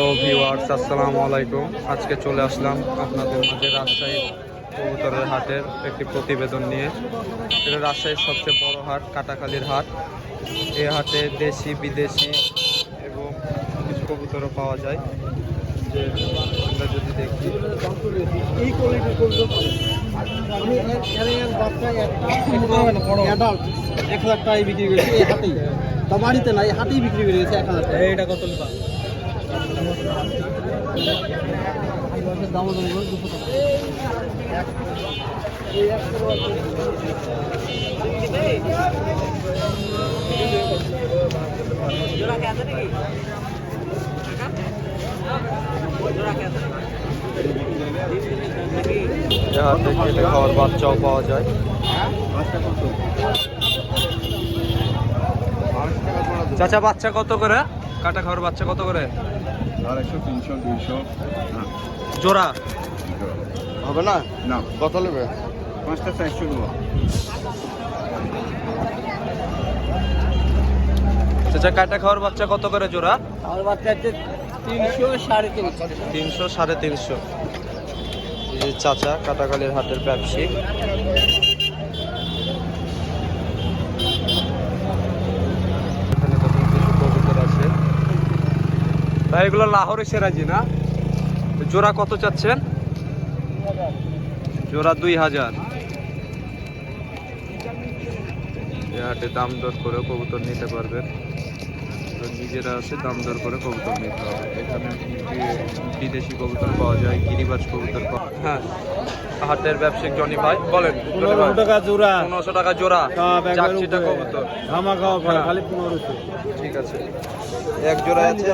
Hello viewers আসসালামু আলাইকুম। আজকে চলে আসলাম আপনাদের মাঝে রাজশাহী কবুতরের হাটের একটি প্রতিবেদন নিয়ে। এটা রাজশাহীর সবচেয়ে বড় হাট কাটাখালীর হাট। এই হাটে দেশি বিদেশি এবং কিছু কবুতরও পাওয়া যায়। যে আমরা যদি দেখি। এই কোয়ালিটির কবুতর আমি এর এর এর বাচ্চা একটা এক হাজার টাকায় বিক্রি করেছি এই হাটেই। তা বাড়িতে না এই হাটেই বিক্রি করে গেছে এক হাজার টাকা। এটা কত খাওয়ার বাচ্চাও পাওয়া যায়। চাচা বাচ্চা কত করে? কাটা খাওয়ার বাচ্চা কত করে? আড়াইশো তিনশো দুইশো। জোড়া? হবে না? না। কত নেবে? পাঁচটা চারশো নেব। চাচা কাটা খাওয়ার বাচ্চা কত করে জোড়া? আমার বাচ্চা হচ্ছে তিনশো সাড়ে তিনশো। তিনশো সাড়ে তিনশো। চাচা কাটাকালির হাটের ব্যবসায়িক এখানে দেখুন কিছু কবুতর আছে ভাই এগুলো লাহোরের সেরাজি না? জোড়া কত চাচ্ছেন? জোড়া দুই হাজার। হাটে দাম দর করে কবুতর নিতে পারবেন। তো নিজেরা আছে দাম দর করে কবুতর নিতে হবে। এখানে বিদেশি কবুতর পাওয়া যায় গিরিবাজ কবুতর পাওয়া হ্যাঁ হাটের ব্যবসায়িক জনি ভাই বলেন ভাই। টাকা জোড়া। পনেরোশো টাকা জোড়া চাকচিটা কবুতর। ধামা খাওয়া হ্যাঁ। খালি পনেরোশো। ঠিক আছে। এক জোড়া আছে।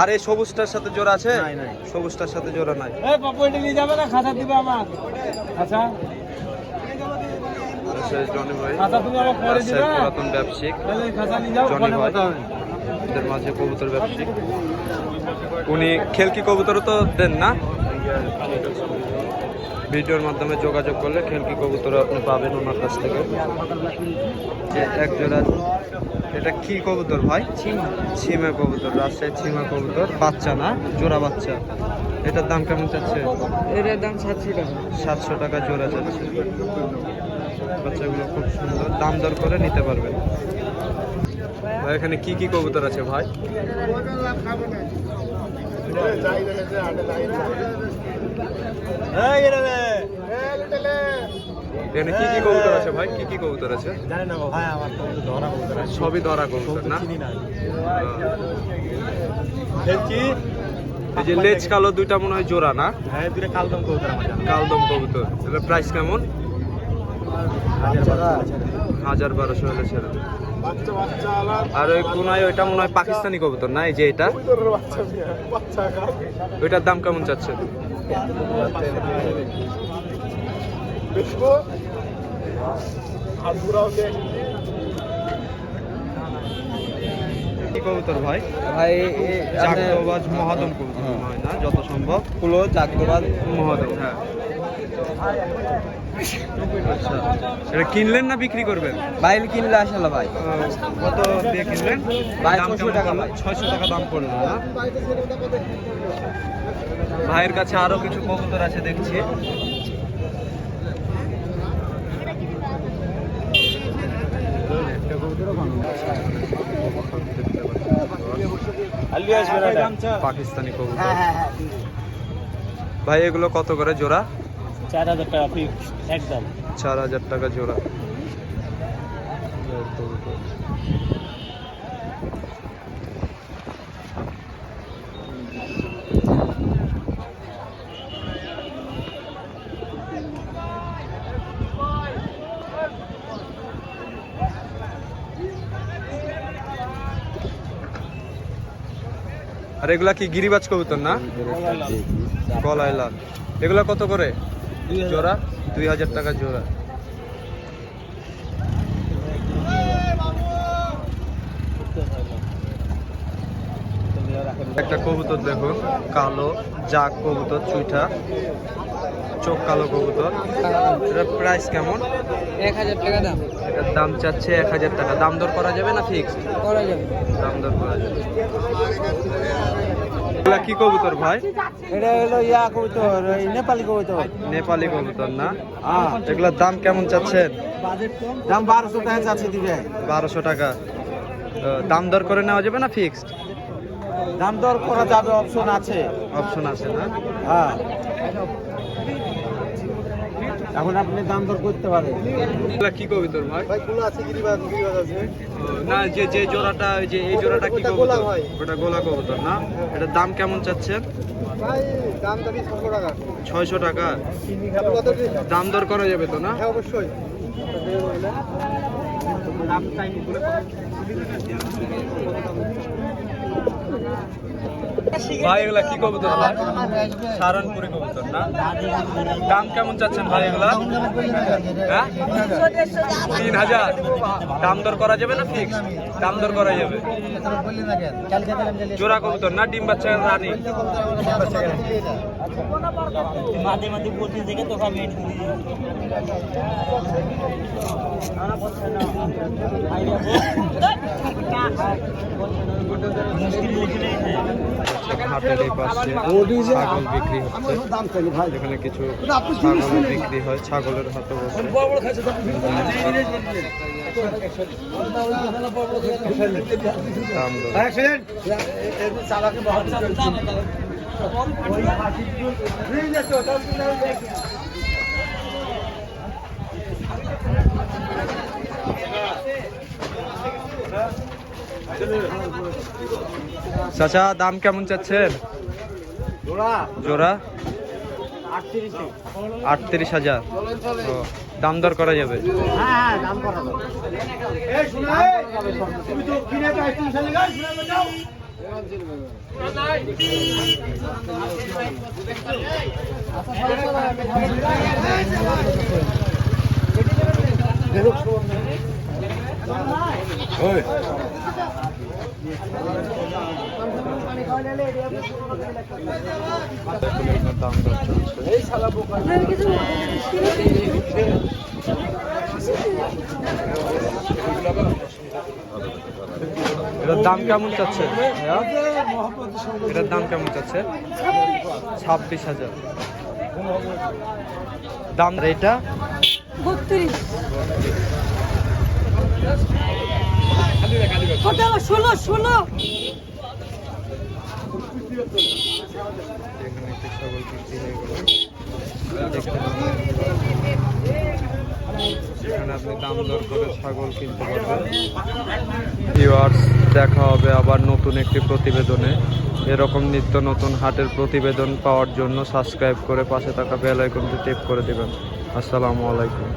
আর এই সবুজটার সাথে জোড়া আছে। সবুজটার সাথে জোড়া নাই। এই পাপু এটা নিয়ে যাবে না? খাতা দিবে আমার। আচ্ছা জনি ভাই। পুরাতন ব্যবসায়িক। জনি ভাই। এদের মাঝে কবুতর ব্যবসায়িক। উনি খেলকি কবুতরও তো দেন না? ভিডিওর মাধ্যমে যোগাযোগ করলে খেলকি কবুতর আপনি পাবেন ওনার কাছ থেকে? এক জোড়া এটা কি কবুতর ভাই ছিমা কবুতর রাজশাহী ছিমা কবুতর বাচ্চা না জোড়া বাচ্চা এটার দাম কেমন চাচ্ছে এটার দাম সাতশো টাকা সাতশো টাকা জোড়া যাচ্ছে বাচ্চাগুলো খুব সুন্দর দাম দর করে নিতে পারবেন ভাই এখানে কি কি কবুতর আছে ভাই এখানে কি কি কবুতর আছে ভাই? কি কি কবুতর আছে? জানি না ভাই আমার তো ধরা বলতে না সবই ধরা কবুতর না? চিনি না। আহ, এই যে লেজ কালো দুইটা মনে হয় জোড়া না? হ্যাঁ দুটো কালদম কবুতর আমার কালদম কবুতর। এটার প্রাইস কেমন? হাজার বারোশো। হলে ছেড়ে আর ওই কোনায় ওইটা মনে হয় পাকিস্তানি কবুতর না? এই যে এটা? বাচ্চা বাচ্চা ওইটার দাম কেমন চাচ্ছেন? বেশবো আর ঘুরাও কবুতর ভাই? ভাই জাগ্রবাজ মহাদম কবুতর হয়। না যত সম্ভব। মহাদম। হ্যাঁ। আচ্ছা। এটা কিনলেন না বিক্রি করবেন? বাইল কিনলে আসলে ভাই। কত দিয়ে কিনলেন? ভাই, দাম 600 কেমন টাকা? ভাই। 600 টাকা দাম পড়ল না? ভাইয়ের কাছে আরও কিছু কবুতর আছে দেখছি। পাকিস্তানি কবুতর। হ্যাঁ হ্যাঁ হ্যাঁ ভাই এগুলো কত করে জোড়া? চার হাজার টাকা ফিক্স একদম। চার হাজার টাকা জোড়া। আর এগুলা কি গিরিবাজ কবুতর না? গলায় লাল এগুলা কত করে? জোড়া? দুই হাজার টাকা জোড়া। একটা কবুতর দেখুন কালো জাগ কবুতর, চুইঠা। চোখ কালো কবুতর। এটার প্রাইস কেমন? এক হাজার টাকা দাম। এটার দাম চাচ্ছে এক হাজার টাকা। দাম দর করা যাবে না ফিক্সড করা যাবে। দাম দর করা যাবে। এগুলা কি কবুতর ভাই? এটা হলো ইয়া কবুতর নেপালি কবুতর। নেপালি কবুতর না? এগুলোর দাম কেমন চাচ্ছেন? দাম বারোশো টাকা চাচ্ছে দিবে। বারোশো টাকা। দাম দর করে নেওয়া যাবে না ফিক্সড দাম দর করা যাবে অপশন আছে। অপশন আছে না? হ্যাঁ। এখন আপনি দাম দর করতে পারেন। কি কবুতর ভাই? ভাই গুলো আছে গিরিবাজ গিরিবাজ আছে। না যে যে জোড়াটা ওই যে এই জোড়াটা কি কবুতর গোলা ভাই। ওটা গোলা কবুতর না? এটার দাম কেমন চাচ্ছেন? ভাই দাম দাবি ছশো টাকা। ছয়শো টাকা। দাম দর করা যাবে তো না? হ্যাঁ অবশ্যই। ভাই, এগুলা কি কবুতর ভাই? সারানপুরি কবুতর না? দাম কেমন চাচ্ছেন ভাই এগুলা? হ্যাঁ? তিন হাজার। দাম দর করা যাবে না ফিক্স দাম দর করা যাবে? জোড়া কবুতর না? ডিম বাচ্চা রানী? মাঝে মাঝে বলতে দেখে তো আমি হাটের এই পাশে ছাগল বিক্রি হচ্ছে। দাম ভাই এখানে কিছু ছাগল বিক্রি হয় ছাগলের হাটে বসে। দাম চাচা দাম কেমন চাচ্ছেন? জোড়া। আটত্রিশ। হাজার। দাম দর করা যাবে? হ্যাঁ হ্যাঁ দাম করা তুমি তো কিনে আটত্রিশ সালে দাম কেমন চাচ্ছে? এটার দাম কেমন চাচ্ছে? ছাব্বিশ হাজার। দাম এটা? বত্রিশ? ষোলো ষোলো এখানে একটি ছাগল বিক্রি হয়ে গেল। দেখতে দেখা হবে আবার নতুন একটি প্রতিবেদনে। এরকম নিত্য নতুন হাটের প্রতিবেদন পাওয়ার জন্য সাবস্ক্রাইব করে পাশে থাকা বেল আইকনটি টেপ করে দেবেন। আসসালামু আলাইকুম।